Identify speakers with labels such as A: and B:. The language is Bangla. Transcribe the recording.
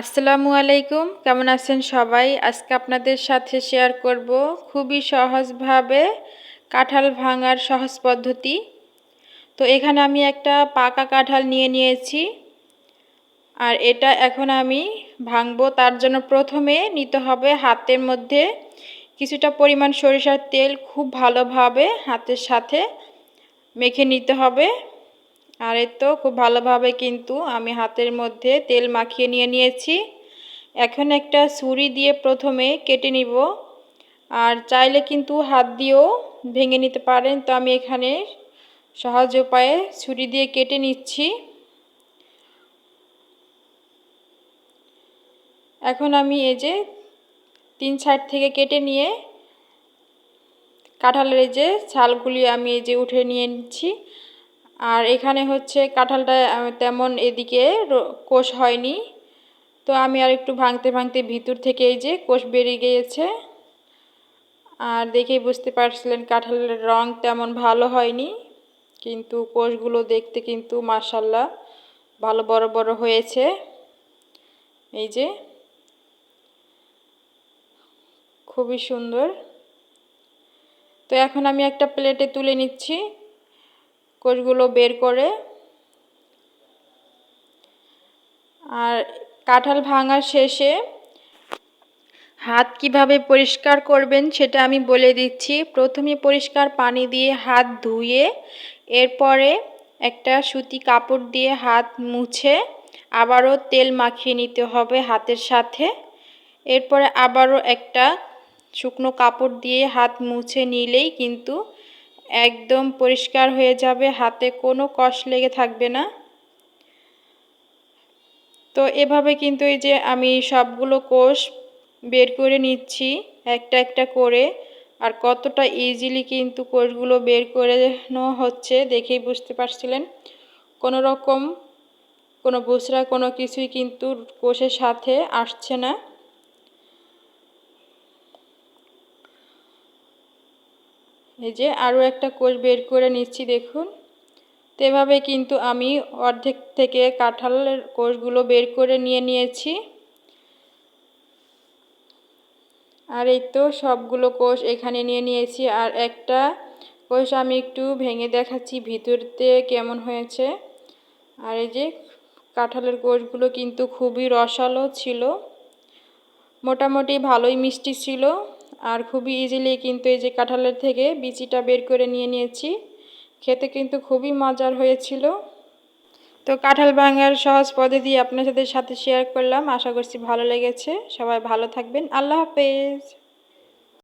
A: আসসালামু আলাইকুম, কেমন আছেন সবাই? আজকে আপনাদের সাথে শেয়ার করব খুবই সহজভাবে কাঁঠাল ভাঙার সহজ পদ্ধতি। তো এখানে আমি একটা পাকা কাঁঠাল নিয়ে নিয়েছি আর এটা এখন আমি ভাঙবো। তার জন্য প্রথমে নিতে হবে হাতের মধ্যে কিছুটা পরিমাণ সরিষার তেল খুব ভালোভাবে হাতের সাথে মেখে নিতে হবে। আর এই তো খুব ভালোভাবে কিন্তু আমি হাতের মধ্যে তেল মাখিয়ে নিয়ে নিয়েছি। এখন একটা ছুরি দিয়ে প্রথমে কেটে নিব। আর চাইলে কিন্তু হাত দিয়েও ভেঙে নিতে পারেন। তো আমি এখানে সহজ উপায়ে ছুরি দিয়ে কেটে নিচ্ছি। এখন আমি এই যে তিন সাইড থেকে কেটে নিয়ে কাঁঠালের এই যে ছালগুলি আমি এই যে উঠে নিয়ে নিচ্ছি। আর এখানে হচ্ছে কাঁঠালটা তেমন এদিকে কোষ হয়নি। তো আমি আর একটু ভাঙতে ভাঙতে ভিতর থেকে এই যে কোষ বেরিয়ে গিয়েছে। আর দেখেই বুঝতে পারছিলেন কাঁঠালের রং তেমন ভালো হয়নি। কিন্তু কোষগুলো দেখতে কিন্তু মাসাল্লাহ ভালো বড় বড় হয়েছে। এই যে খুবই সুন্দর। তো এখন আমি একটা প্লেটে তুলে নিচ্ছি। কোষগুলো বের করে আর কাঁঠাল ভাঙার শেষে হাত কীভাবে পরিষ্কার করবেন সেটা আমি বলে দিচ্ছি। প্রথমে পরিষ্কার পানি দিয়ে হাত ধুয়ে, এরপরে একটা সুতি কাপড় দিয়ে হাত মুছে আবারও তেল মাখিয়ে নিতে হবে হাতের সাথে। এরপরে আবারও একটা শুকনো কাপড় দিয়ে হাত মুছে নিলেই কিন্তু একদম পরিষ্কার হয়ে যাবে, হাতে কোনো কষ লেগে থাকবে না। তো এভাবে কিন্তু এই যে আমি সবগুলো কোষ বের করে নিচ্ছি, একটা একটা করে, আর কতটা ইজিলি কিন্তু কোষগুলো বের করে হচ্ছে দেখেই বুঝতে পারছিলেন। কোনো রকম কোনো বুসরা কোনো কিছুই কিন্তু কোষের সাথে আসছে না। এই যে আরও একটা কোষ বের করে নিচ্ছি, দেখুন। তো এভাবে কিন্তু আমি অর্ধেক থেকে কাঁঠালের কোষগুলো বের করে নিয়ে নিয়েছি। আর এই তো সবগুলো কোষ এখানে নিয়ে নিয়েছি। আর একটা কোষ আমি একটু ভেঙে দেখাচ্ছি ভিতরতে কেমন হয়েছে। আর এই যে কাঁঠালের কোষগুলো কিন্তু খুবই রসালো ছিল। মোটামুটি ভালোই মিষ্টি ছিল। আর খুবই ইজিলি কিন্তু এই যে কাঁঠালের থেকে বিচিটা বের করে নিয়ে নিয়েছি। খেতে কিন্তু খুবই মজার হয়েছিল। তো কাঁঠাল ভাঙার সহজ পদ্ধতি আপনার সাথে সাথে শেয়ার করলাম। আশা করছি ভালো লেগেছে। সবাই ভালো থাকবেন। আল্লাহ হাফেজ।